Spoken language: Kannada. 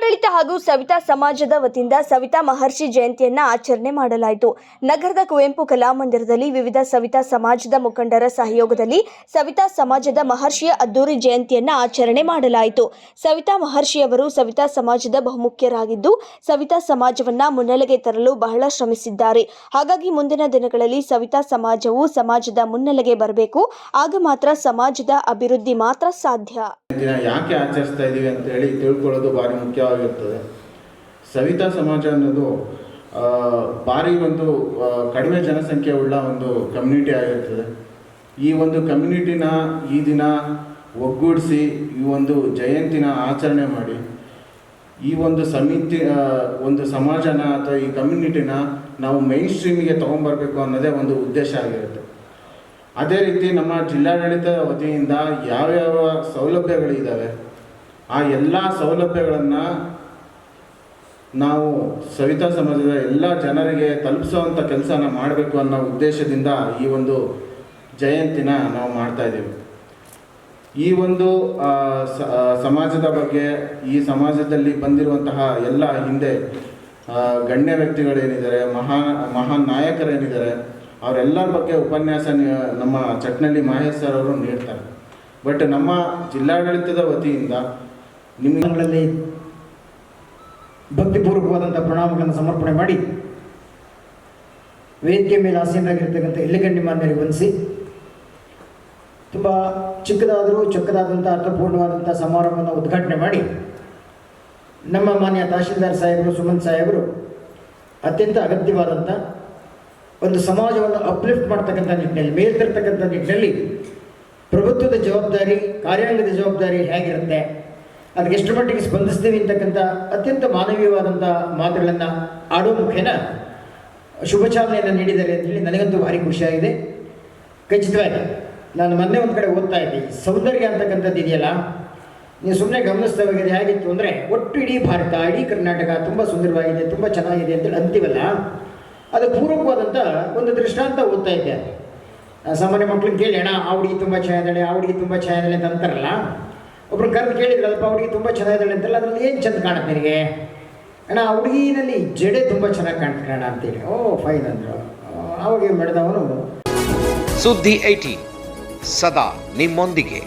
ಜಿಲ್ಲಾಡಳಿತ ಹಾಗೂ ಸವಿತಾ ಸಮಾಜದ ವತಿಯಿಂದ ಸವಿತಾ ಮಹರ್ಷಿ ಜಯಂತಿಯನ್ನ ಆಚರಣೆ ಮಾಡಲಾಯಿತು. ನಗರದ ಕುವೆಂಪು ಕಲಾಮಂದಿರದಲ್ಲಿ ವಿವಿಧ ಸವಿತಾ ಸಮಾಜದ ಮುಖಂಡರ ಸಹಯೋಗದಲ್ಲಿ ಸವಿತಾ ಸಮಾಜದ ಮಹರ್ಷಿಯ ಅದ್ದೂರಿ ಜಯಂತಿಯನ್ನ ಆಚರಣೆ ಮಾಡಲಾಯಿತು. ಸವಿತಾ ಮಹರ್ಷಿಯವರು ಸವಿತಾ ಸಮಾಜದ ಬಹುಮುಖ್ಯರಾಗಿದ್ದು, ಸವಿತಾ ಸಮಾಜವನ್ನ ಮುನ್ನೆಲೆಗೆ ತರಲು ಬಹಳ ಶ್ರಮಿಸಿದ್ದಾರೆ. ಹಾಗಾಗಿ ಮುಂದಿನ ದಿನಗಳಲ್ಲಿ ಸವಿತಾ ಸಮಾಜವು ಸಮಾಜದ ಮುನ್ನೆಲೆಗೆ ಬರಬೇಕು. ಆಗ ಮಾತ್ರ ಸಮಾಜದ ಅಭಿವೃದ್ಧಿ ಮಾತ್ರ ಸಾಧ್ಯ. ದಿನ ಯಾಕೆ ಆಚರಿಸ್ತಾ ಇದ್ದೀವಿ ಅಂತ ಹೇಳಿ ತಿಳ್ಕೊಳ್ಳೋದು ಭಾರಿ ಮುಖ್ಯವಾಗಿರ್ತದೆ. ಸವಿತಾ ಸಮಾಜ ಅನ್ನೋದು ಭಾರಿ ಒಂದು ಕಡಿಮೆ ಜನಸಂಖ್ಯೆ ಉಳ್ಳ ಒಂದು ಕಮ್ಯುನಿಟಿ ಆಗಿರ್ತದೆ. ಈ ಒಂದು ಕಮ್ಯುನಿಟಿನ ಈ ದಿನ ಒಗ್ಗೂಡಿಸಿ ಈ ಒಂದು ಜಯಂತಿನ ಆಚರಣೆ ಮಾಡಿ, ಈ ಒಂದು ಸಮಿತಿ ಒಂದು ಸಮಾಜನ ಅಥವಾ ಈ ಕಮ್ಯುನಿಟಿನ ನಾವು ಮೈನ್ ಸ್ಟ್ರೀಮಿಗೆ ತೊಗೊಂಬರ್ಬೇಕು ಅನ್ನೋದೇ ಒಂದು ಉದ್ದೇಶ ಆಗಿರುತ್ತೆ. ಅದೇ ರೀತಿ ನಮ್ಮ ಜಿಲ್ಲಾಡಳಿತ ವತಿಯಿಂದ ಯಾವ್ಯಾವ ಸೌಲಭ್ಯಗಳಿದ್ದಾವೆ ಆ ಎಲ್ಲ ಸೌಲಭ್ಯಗಳನ್ನು ನಾವು ಸವಿತಾ ಸಮಾಜದ ಎಲ್ಲ ಜನರಿಗೆ ತಲುಪಿಸುವಂಥ ಕೆಲಸನ ಮಾಡಬೇಕು ಅನ್ನೋ ಉದ್ದೇಶದಿಂದ ಈ ಒಂದು ಜಯಂತಿನ ನಾವು ಮಾಡ್ತಾಯಿದ್ದೀವಿ ಈ ಒಂದು ಸಮಾಜದ ಬಗ್ಗೆ, ಈ ಸಮಾಜದಲ್ಲಿ ಬಂದಿರುವಂತಹ ಎಲ್ಲ ಹಿಂದೆ ಗಣ್ಯ ವ್ಯಕ್ತಿಗಳೇನಿದ್ದಾರೆ ಮಹಾನ್ ಮಹಾನ್ ನಾಯಕರೇನಿದ್ದಾರೆ ಅವರೆಲ್ಲರ ಬಗ್ಗೆ ಉಪನ್ಯಾಸ ನಮ್ಮ ಚಟ್ನಳ್ಳಿ ಮಹೇಶ್ ಸರ್ ಅವರು ನೀಡ್ತಾರೆ. ಬಟ್ ನಮ್ಮ ಜಿಲ್ಲಾಡಳಿತದ ವತಿಯಿಂದ ನಿಮ್ಮಗಳಲ್ಲಿ ಭಕ್ತಿಪೂರ್ವಕವಾದಂಥ ಪ್ರಣಾಮಗಳನ್ನು ಸಮರ್ಪಣೆ ಮಾಡಿ ವೇದಿಕೆ ಮೇಲೆ ಆಸೀನರಾಗಿರ್ತಕ್ಕಂಥ ಎಲ್ಲ ಮಾನ್ಯರಿಗೆ ವಂದಿಸಿ, ತುಂಬ ಚಿಕ್ಕದಾದರೂ ಚಿಕ್ಕದಾದಂಥ ಅರ್ಥಪೂರ್ಣವಾದಂಥ ಸಮಾರಂಭವನ್ನು ಉದ್ಘಾಟನೆ ಮಾಡಿ ನಮ್ಮ ಮಾನ್ಯ ತಹಶೀಲ್ದಾರ್ ಸಾಹೇಬರು ಸುಮಂತ್ ಸಾಹೇಬರು ಅತ್ಯಂತ ಅಗತ್ಯವಾದಂಥ ಒಂದು ಸಮಾಜವನ್ನು ಅಪ್ಲಿಫ್ಟ್ ಮಾಡ್ತಕ್ಕಂಥ ನಿಟ್ಟಿನಲ್ಲಿ, ಮೇಲ್ತಿರ್ತಕ್ಕಂಥ ನಿಟ್ಟಿನಲ್ಲಿ ಪ್ರಭುತ್ವದ ಜವಾಬ್ದಾರಿ, ಕಾರ್ಯಾಂಗದ ಜವಾಬ್ದಾರಿ ಹೇಗಿರುತ್ತೆ? ಅದಕ್ಕೆ ಎಷ್ಟು ಮಟ್ಟಿಗೆ ಸ್ಪಂದಿಸ್ತೀವಿ ಅಂತಕ್ಕಂಥ ಅತ್ಯಂತ ಮಾನವೀಯವಾದಂಥ ಮಾತುಗಳನ್ನು ಆಡೋ ಮುಖೇನ ಶುಭ ಚಾಲನೆಯನ್ನು ನೀಡಿದ್ದಾರೆ ಅಂತೇಳಿ ನನಗಂತೂ ಭಾರಿ ಖುಷಿಯಾಗಿದೆ ಖಚಿತವಾಗಿ, ನಾನು ಮೊನ್ನೆ ಒಂದು ಕಡೆ ಓದ್ತಾ ಇದ್ದೆ, ಸೌಂದರ್ಯ ಅಂತಕ್ಕಂಥದ್ದು ಇದೆಯಲ್ಲ? ನೀವು ಸುಮ್ಮನೆ ಗಮನಿಸ್ತಾ ಹೋಗಿದೆ ಹೇಗಿತ್ತು ಅಂದರೆ ಒಟ್ಟು ಇಡೀ ಭಾರತ, ಇಡೀ ಕರ್ನಾಟಕ ತುಂಬ ಸುಂದರವಾಗಿದೆ, ತುಂಬ ಚೆನ್ನಾಗಿದೆ ಅಂತೇಳಿ ಅಂತೀವಲ್ಲ? ಅದು ಪೂರಕವಾದಂಥ ಒಂದು ದೃಷ್ಟಾಂತ ಓದ್ತಾ ಇದ್ದೆ. ಸಾಮಾನ್ಯ ಮಕ್ಳನ್ನ ಕೇಳಿ, ಅಣ್ಣ, ಆ ಹುಡುಗಿ ತುಂಬ ಚೆನ್ನಾಗಿದ್ದಾಳೆ, ಆ ಹುಡುಗಿ ತುಂಬ ಚೆನ್ನಾಗಿದ್ದಾಳೆ ಅಂತ ಅಂತಾರಲ್ಲ, ಒಬ್ರು ಕರೆದು ಕೇಳಿದ್ರಲ್ಲಪ್ಪ ಹುಡುಗಿ ತುಂಬ ಚೆನ್ನಾಗಿದ್ದಾಳೆ ಅಂತಲ್ಲ, ಅದರಲ್ಲಿ ಏನು ಚಂದ ಕಾಣುತ್ತೆ ನಿನಗೆ? ಅಣ್ಣ, ಆ ಹುಡುಗಿನಲ್ಲಿ ಜಡೆ ತುಂಬ ಚೆನ್ನಾಗಿ ಕಾಣ್ತಾರೆ ಅಣ್ಣ ಅಂತೇಳಿ ಓ, ಫೈನ್ ಅಂದರು. ಅವಾಗ ಏನು ಮಾಡಿದವನು ಸುದ್ದಿ ಐಟಿ ಸದಾ ನಿಮ್ಮೊಂದಿಗೆ.